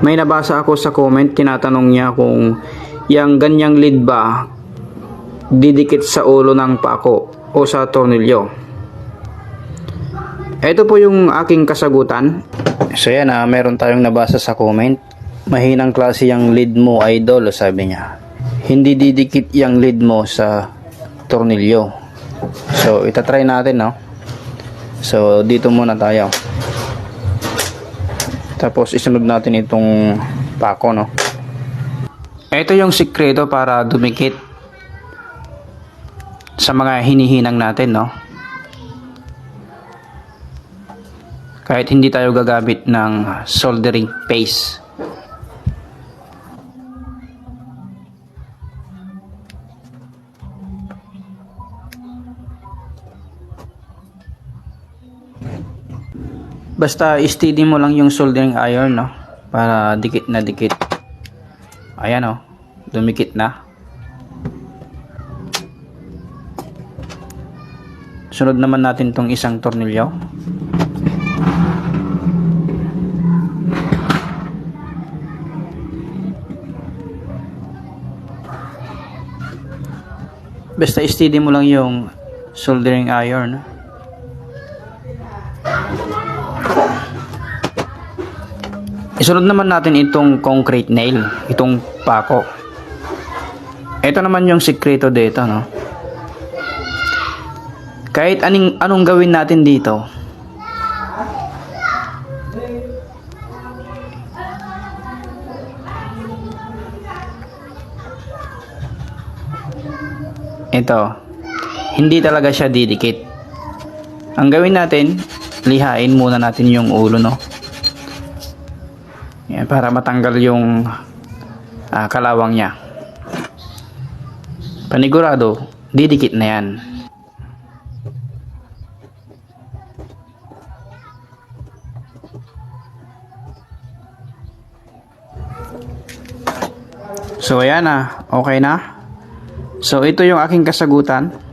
May nabasa ako sa comment, tinatanong niya kung yung ganyang lead ba didikit sa ulo ng pako o sa tornilyo. Ito po yung aking kasagutan. So yan ah, meron tayong nabasa sa comment. Mahinang klase yung lead mo idol, sabi niya. Hindi didikit yung lead mo sa tornilyo. So itatry natin no. So dito muna tayo. Tapos isunod natin itong pako no. Ito yung sikreto para dumikit sa mga hinihinang natin no. Kahit hindi tayo gagamit ng soldering paste. Basta steady mo lang yung soldering iron, no? Para dikit na dikit. Ayan, oh. Dumikit na. Sunod naman natin tong isang tornilyo. Basta steady mo lang yung soldering iron, no? Isunod naman natin itong concrete nail, itong pako. Ito naman yung sikreto dito, no? Kahit aning, anong gawin natin dito, ito, hindi talaga siya didikit. Ang gawin natin, lihain muna natin yung ulo, no? Yan, para matanggal yung ah, kalawang niya. Panigurado, didikit na yan. So ayan na, okay na. So ito yung aking kasagutan.